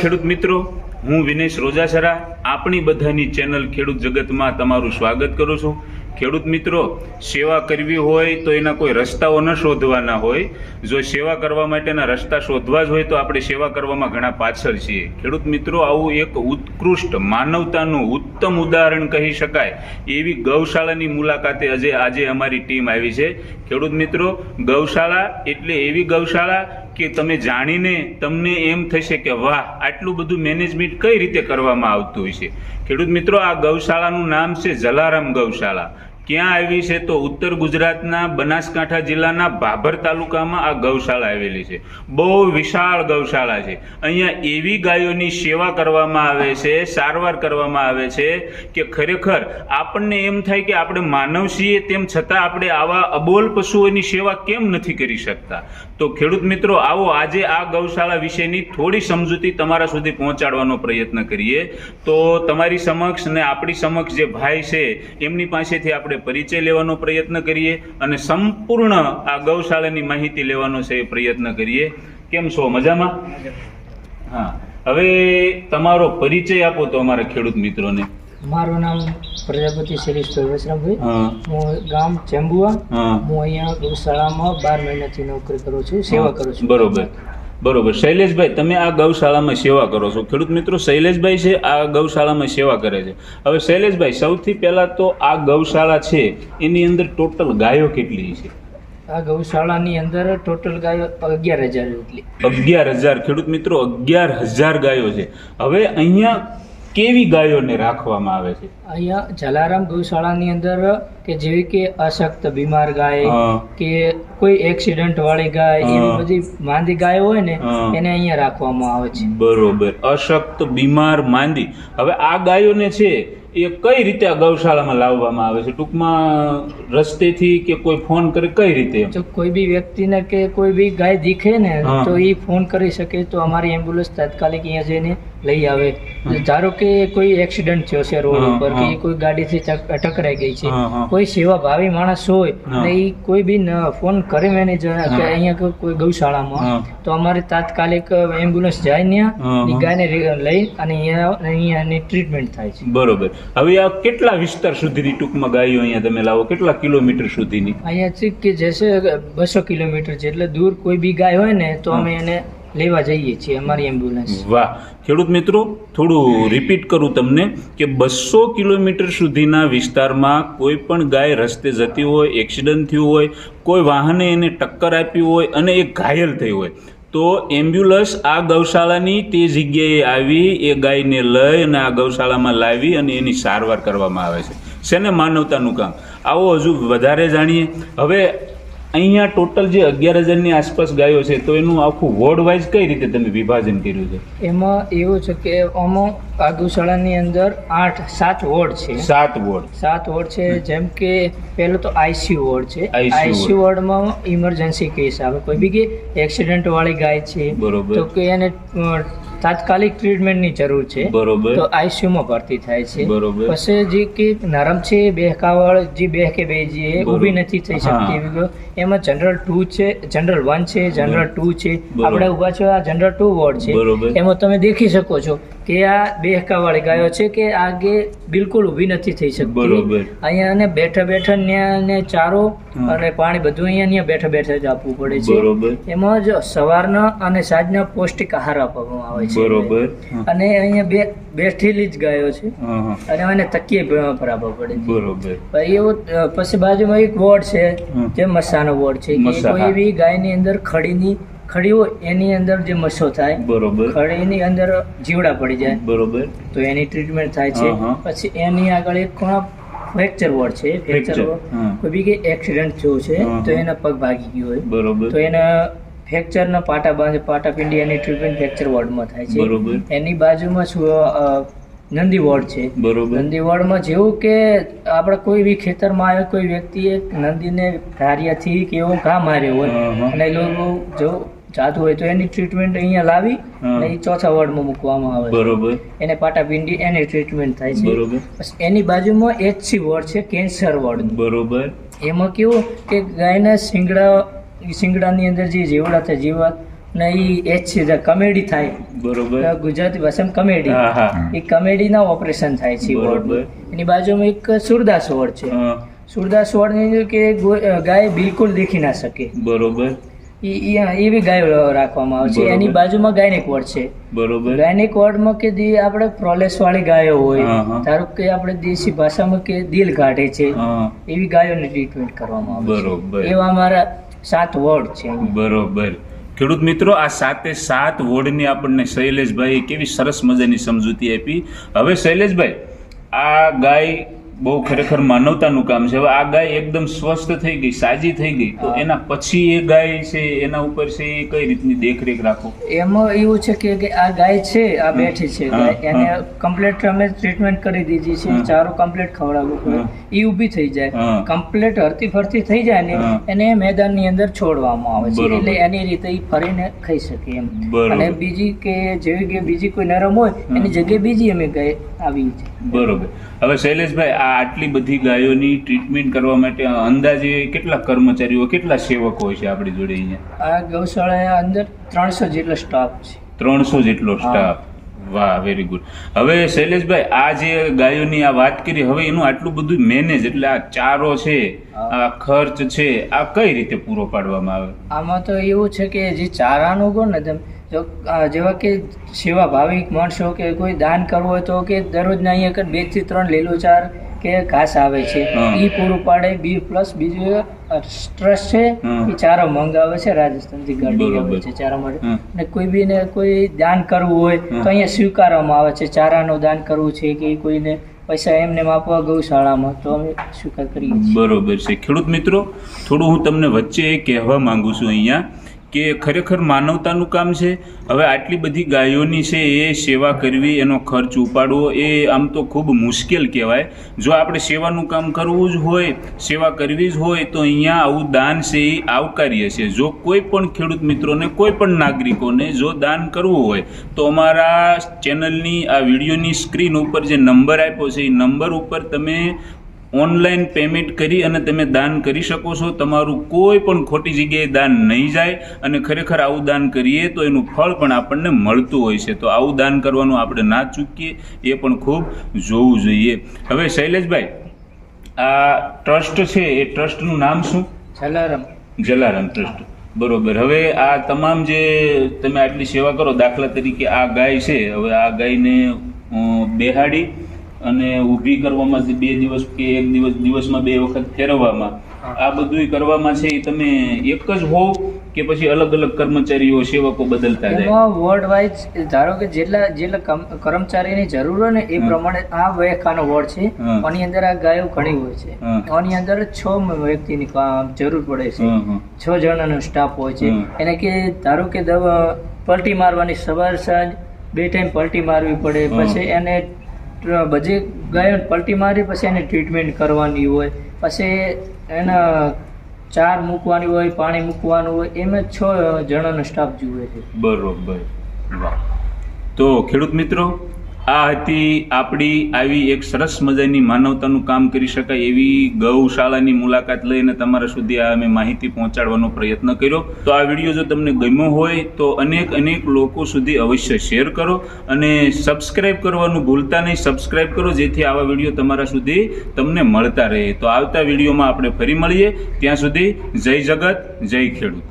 ખેડૂત મિત્રો હું વિનેશ રોજાસરા આપણી બધાની ચેનલ ખેડૂત જગતમાં તમારું સ્વાગત કરું છું. ખેડૂત મિત્રો, સેવા કરવી હોય તો એના કોઈ રસ્તાઓ ન શોધવાના હોય. જો સેવા કરવા માટેના રસ્તા શોધવા જ હોય તો આપણે સેવા કરવામાં ઘણા પાછળ છીએ. ખેડૂત મિત્રો, આવું એક ઉત્કૃષ્ટ માનવતાનું ઉત્તમ ઉદાહરણ કહી શકાય એવી ગૌશાળાની મુલાકાતે આજે આજે અમારી ટીમ આવી છે. ખેડૂત મિત્રો, ગૌશાળા એટલે એવી ગૌશાળા કે તમે જાણીને તમને એમ થશે કે વાહ, આટલું બધું મેનેજમેન્ટ કઈ રીતે કરવામાં આવતું હોય છે? ખેડૂત મિત્રો, આ ગૌશાળાનું નામ છે જલારામ ગૌશાળા. ક્યાં આવી છે તો ઉત્તર ગુજરાતના બનાસકાંઠા જિલ્લાના ભાભર તાલુકામાં આ ગૌશાળા આવેલી છે. બહુ વિશાળ ગૌશાળા છે. અહીંયા એવી ગાયોની સેવા કરવામાં આવે છે, સારવાર કરવામાં આવે છે કે ખરેખર આપણને એમ થાય કે આપણે માનવ છીએ તેમ છતાં આપણે આવા અબોલ પશુઓની સેવા કેમ નથી કરી શકતા? તો ખેડૂત મિત્રો, આવો આજે આ ગૌશાળા વિશેની થોડી સમજૂતી તમારા સુધી પહોંચાડવાનો પ્રયત્ન કરીએ. તો તમારી સમક્ષ ને આપણી સમક્ષ જે ભાઈ છે, એમની પાસેથી આપણે પરિચય લેવાનો પ્રયત્ન કરીએ અને સંપૂર્ણ આ ગૌશાળાની માહિતી લેવાનો છે એ પ્રયત્ન કરીએ. કેમ છો? મજામાં? હા. હવે તમારો પરિચય આપો તો અમારા ખેડૂત મિત્રોને. મારું નામ પ્રજાપતિ શ્રી હા. હું ગામ ચેમ્બુઆ હું. અહીંયા ગૌશાળામાં બાર મહિનાથી નોકરી કરું છું સેવા કરું છું. બરોબર. બરોબર. શૈલેષભાઈ તમે આ ગૌશાળામાં સેવા કરો છો. ખેડૂત મિત્રો શૈલેષભાઈ છે આ ગૌશાળામાં સેવા કરે છે. હવે શૈલેષભાઈ સૌથી પહેલા તો આ ગૌશાળા છે એની અંદર ટોટલ ગાયો કેટલી છે? આ ગૌશાળાની અંદર ટોટલ ગાયો અગિયાર હજાર જેટલી. અગિયાર હજાર. ખેડૂત મિત્રો અગિયાર હજાર ગાયો છે. હવે અહીંયા કેવી ગાયોને રાખવામાં આવે છે? અહીંયા જલારામ ગૌશાળાની અંદર કે જેવી કે અશક્ત બીમાર ગાય કે કોઈ એક્સિડન્ટ વાળી ગાય. એવી બધી માંદી ગાય હોય ને એને અહીંયા રાખવામાં આવે છે. બરોબર. અશક્ત બીમાર માંદી. હવે આ ગાયોને છે એ કઈ રીતે આ ગૌશાળામાં લાવવામાં આવે છે? ટૂંકમાં રસ્તેથી કે કોઈ ફોન કરે કઈ રીતે? જો કોઈ બી વ્યક્તિને કે કોઈ બી ગાય દીખે ને તો એ ફોન કરી શકે તો અમારી એમ્બ્યુલન્સ તાત્કાલિક અહીંયા જઈને લઈ આવે. ધારો કે કોઈ એક્સિડન્ટ થયો છે રોડ ઉપર કે કોઈ ગાડીથી ટક- ટકરાઈ ગઈ છે. કોઈ સેવા ભાવી માણસ હોય અને એ કોઈ બી ફોન કરે મેનેજર કે અહીંયા કોઈ- ગૌશાળામાં તો અમારે તાત્કાલિક એમ્બ્યુલન્સ જાય ત્યાં ગાયને લઈ અને અહીંયા અહીંયાની ટ્રીટમેન્ટ થાય છે. બરોબર. હવે આ કેટલા વિસ્તાર સુધીની ટૂંકમાં ગાયો અહીંયા તમે લાવો? કેટલા કિલોમીટર સુધીની? અહીંયાથી કે જેસે બસો કિલોમીટર જેટલે દૂર કોઈ બી ગાય હોય ને તો અમે એને લેવા જઈએ છીએ અમારી એમ્બ્યુલન્સ વાહ. ખેડૂત મિત્રો, થોડું રિપીટ કરું તમને કે બસો કિલોમીટર સુધીના વિસ્તારમાં કોઈ પણ ગાય રસ્તે જતી હોય એક્સિડન્ટ થયું હોય, કોઈ વાહને એને ટક્કર આપી હોય અને એ ઘાયલ થઈ હોય, તો એમ્બ્યુલન્સ આ ગૌશાળાની તે જગ્યાએ આવી, એ ગાયને લઈ અને આ ગૌશાળામાં લાવી અને એની સારવાર કરવામાં આવે છે. શેને માનવતાનું કામ? આવો હજુ વધારે જાણીએ. હવે અહીંયા ટોટલ જે અગિયાર હજારની આસપાસ ગાયો છે, તો એનું આખું વોર્ડ વાઇઝ કઈ રીતે તમે વિભાજન કર્યું છે? એમાં એવું છે કે આમાં આ ગૌશાળાની અંદર આઠ સાત વોર્ડ છે. સાત વોર્ડ. સાત વોર્ડ છે જેમ કે પહેલો તો આઈસીયુ વોર્ડ છે. આઈસીયુ વોર્ડમાં ઇમરજન્સી કેસ આવે. કોઈ બી કે એક્સિડન્ટ વાળી ગાય છે. બરોબર. તો કે એને તાત્કાલિક ટ્રીટમેન્ટની જરૂર છે. બરોબર. તો આઈસીયુમાં ભરતી થાય છે. બરોબર. પછી જે કે નરમ છે બેહકાવળ જે બે કે બે જે ઊભી નથી થઈ શકતી એવી. એમાં જનરલ ટુ છે જનરલ વન છે જનરલ ટુ છે. આપણે ઊભા છો આ જનરલ ટુ વોર્ડ છે. એમાં તમે દેખી શકો છો. કે આ બેહકાવાળી ગાયો છે કે આગે બિલકુલ ઊભી નથી થઈ શકતી. અહીંયા ને બેઠા બેઠા ને ચારો અને પાણી બધું અહીંયા બેઠા બેઠા જ આપવું પડે છે. બરોબર. એમાં જ સવારના અને સાંજના પૌષ્ટિક આહાર આપવામાં આવે છે. બરોબર. અને અહીંયા બે બેઠેલી જ ગાયો છે. અને મને તકીએ પર આપવા પડે છે. બરોબર. પછી પછી બાજુમાં એક વોર્ડ છે જે મસાનો વોર્ડ છે કોઈ એવી ગાયની અંદર ખડીની ખડી હોય એની અંદર જે મસો થાય બરોબર. ખડીની અંદર જીવડા પડી જાય બરોબર. તો એની ટ્રીટમેન્ટ થાય છે. પછી એની આગળ એક ખૂણા ફ્રેક્ચર વોર્ડ છે ફ્રેક્ચર વોર્ડ કોઈ બી કે એક્સિડન્ટ થયો છે તો એના પગ ભાગી ગયો હોય. બરોબર. તો એના ફ્રેક્ચરના પાટા બાંધે પાટા પિંડી એની ટ્રીટમેન્ટ ફ્રેક્ચર વોર્ડમાં થાય છે. બરોબર. એની બાજુમાં શું નંદી વોર્ડ છે. બરોબર. નંદી વોર્ડમાં જેવું કે આપણે કોઈ બી ખેતરમાં આવે કોઈ વ્યક્તિએ નંદીને ધારિયાથી કે એવો ઘા માર્યો હોય. અને એ લોકો જો જાતું હોય તો એની ટ્રીટમેન્ટ અહીંયા લાવી અને એ ચોથા વોર્ડમાં મૂકવામાં આવે. બરોબર. એને પાટાપિંડી એની ટ્રીટમેન્ટ થાય છે. બરોબર. બસ એની બાજુમાં એચસી વોર્ડ છે કેન્સર વોર્ડ બરોબર. એમાં કેવું કે ગાયના શિંગડા શિંગડાની અંદર જે જીવડા થાય જીવાત ને એ એચ છે કમેડી થાય. બરોબર. ગુજરાતી ભાષામાં કમેડી. એ કમેડીના ઓપરેશન થાય છે વોર્ડ એની બાજુમાં એક સુરદાસ વોર્ડ છે. સુરદાસ વોર્ડની અંદર કે ગાય બિલકુલ દેખી ના શકે. બરોબર. એવી ગાયો રાખવામાં આવે છે. એની બાજુમાં ગાયનેક વોર્ડ છે. બરોબર. ગાયનેક વોર્ડમાં કે દી આપણે પ્રોલેસ વાળી ગાયો હોય. ધારો કે આપણે દેશી ભાષામાં કે દિલ કાઢે છે એવી ગાયોને ટ્રીટમેન્ટ કરવામાં આવે બરોબર. એવા અમારા સાત વોર્ડ છે. બરોબર. ખેડૂત મિત્રો આ સાતે સાત વોર્ડની આપણને શૈલેષભાઈ કેવી સરસ મજાની સમજૂતી આપી. હવે શૈલેષભાઈ આ ગાય બહુ ખરેખર માનવતાનું કામ છે. હવે આ ગાય એકદમ સ્વસ્થ થઈ ગઈ સાજી થઈ ગઈ. તો એના પછી એ ગાય છે એના ઉપર છે એ કઈ રીતની દેખરેખ રાખો? એમાં એવું છે કે આ ગાય છે આ બેઠી છે. એને કમ્પ્લેટ અમે ટ્રીટમેન્ટ કરી દીધી છે. ચારો કમ્પ્લેટ ખવડાવવું પડે એ ઊભી થઈ જાય. કમ્પ્લેટ હરતી ફરતી થઈ જાય ને. એને મેદાનની અંદર છોડવામાં આવે છે. એટલે એની રીતે ઈ ફરીને ખાઈ શકે એમ. અને બીજી કે જેવી કે બીજી કોઈ નરમ હોય એની જગ્યાએ બીજી અમે ગાય આવી છે. બરોબર. હવે શૈલેષભાઈ આ આટલી બધી ગાયોની ટ્રીટમેન્ટ કરવા માટે અંદાજે કેટલા કર્મચારીઓ કેટલા સેવકો હોય છે આપણી જોડે અહીંયા? આ ગૌશાળા અંદર ત્રણસો જેટલો સ્ટાફ છે. ત્રણસો જેટલો સ્ટાફ વાહ વેરી ગુડ હવે શૈલેષભાઈ આ જે ગાયોની આ વાત કરી હવે એનું આટલું બધું મેનેજ એટલે આ ચારો છે આ ખર્ચ છે આ કઈ રીતે પૂરો પાડવામાં આવે? આમાં તો એવું છે કે જે ચારાનું કહો ને તેમ જો જેવા કે સેવા ભાવિક માણસો કે કોઈ દાન કરવું હોય તો કે દરરોજના અહીંયા બેથી ત્રણ લીલું ચાર કે ઘાસ આવે છે. ઈ પૂરું પાડે બી પ્લસ બીજું સ્ટ્રસ છે એ ચારો મંગાવે છે રાજસ્થાનથી ગાડી આવે છે ચારા માટે. અને કોઈ બીને કોઈ દાન કરવું હોય તો અહીંયા સ્વીકારવામાં આવે છે ચારાનું દાન કરવું છે કે કોઈને પૈસા એમને આપવા ગૌશાળામાં તો અમે સ્વીકાર કરીએ બરોબર છે. ખેડૂત મિત્રો થોડું હું તમને વચ્ચે કહેવા માંગુ છું અહીંયા. કે ખરેખર માનવતાનું કામ છે? હવે આટલી બધી ગાયોની છે, એ સેવા કરવી, એનો ખર્ચ ઉપાડવો, એ આમ તો ખૂબ મુશ્કેલ કહેવાય. જો આપણે સેવાનું કામ કરવું જ હોય, સેવા કરવી જ હોય, તો અહીંયા આવું દાન છે, એ આવકાર્ય છે. જો કોઈ પણ ખેડૂત મિત્રોને, કોઈ પણ નાગરિકોને જો દાન કરવું હોય, તો અમારા ચેનલની આ વિડીયોની સ્ક્રીન ઉપર જે નંબર આપ્યો છે, એ નંબર ઉપર તમે ઓનલાઈન પેમેન્ટ કરી અને તમે દાન કરી શકો છો. તમારું કોઈ પણ ખોટી જગ્યાએ દાન નહીં જાય અને ખરેખર આવું દાન કરીએ તો એનું ફળ પણ આપણને મળતું હોય છે. તો આવું દાન કરવાનું આપણે ના ચૂકીએ એ પણ ખૂબ જોવું જોઈએ. હવે શૈલેષભાઈ આ ટ્રસ્ટ છે એ ટ્રસ્ટનું નામ શું? જલારામ. જલારામ ટ્રસ્ટ. બરોબર. હવે આ તમામ જે તમે આટલી સેવા કરો દાખલા તરીકે આ ગાય છે. હવે આ ગાયને બેહાડી અને ઊભી કરવામાં જે બે દિવસ કે એક દિવસ દિવસમાં બે વખત ફેરવવામાં. આ બધું કરવામાં છે એ તમે એક જ હોવ કે પછી અલગ અલગ કર્મચારીઓ સેવકો બદલતા જાય? વોર્ડ વાઇઝ ધારો કે જેટલા જેટલા કર્મચારીની જરૂર હોય ને એ પ્રમાણે આ વયખાનો વોર્ડ છે. આની અંદર આ ગાયો ઘણી હોય છે. આની અંદર છ વ્યક્તિની જરૂર પડે છે. છ જણાનો સ્ટાફ હોય છે. એને કે ધારો કે દવા પલટી મારવાની સવાર સાંજ બે ટાઈમ પલટી મારવી પડે. પછી એને બધી ગાયો પલટી મારી પછી એને ટ્રીટમેન્ટ કરવાની હોય. પછી એના ચાર મૂકવાની હોય, પાણી મૂકવાનું હોય, એમાં છ જણાનો સ્ટાફ જુએ છે. બરોબર. વાહ. તો ખેડૂત મિત્રો આ હતી આપણી આવી એક સરસ મજાની માનવતાનું કામ કરી શકાય એવી ગૌશાળાની મુલાકાત લઈને તમારા સુધી આ અમે માહિતી પહોંચાડવાનો પ્રયત્ન કર્યો. તો આ વીડિયો જો તમને ગમ્યો હોય તો અનેક અનેક લોકો સુધી અવશ્ય શેર કરો અને સબસ્ક્રાઈબ કરવાનું ભૂલતા નહીં. સબસ્ક્રાઈબ કરો જેથી આવા વીડિયો તમારા સુધી તમને મળતા રહે. તો આવતા વિડીયોમાં આપણે ફરી મળીએ. ત્યાં સુધી જય જગત, જય ખેડૂત.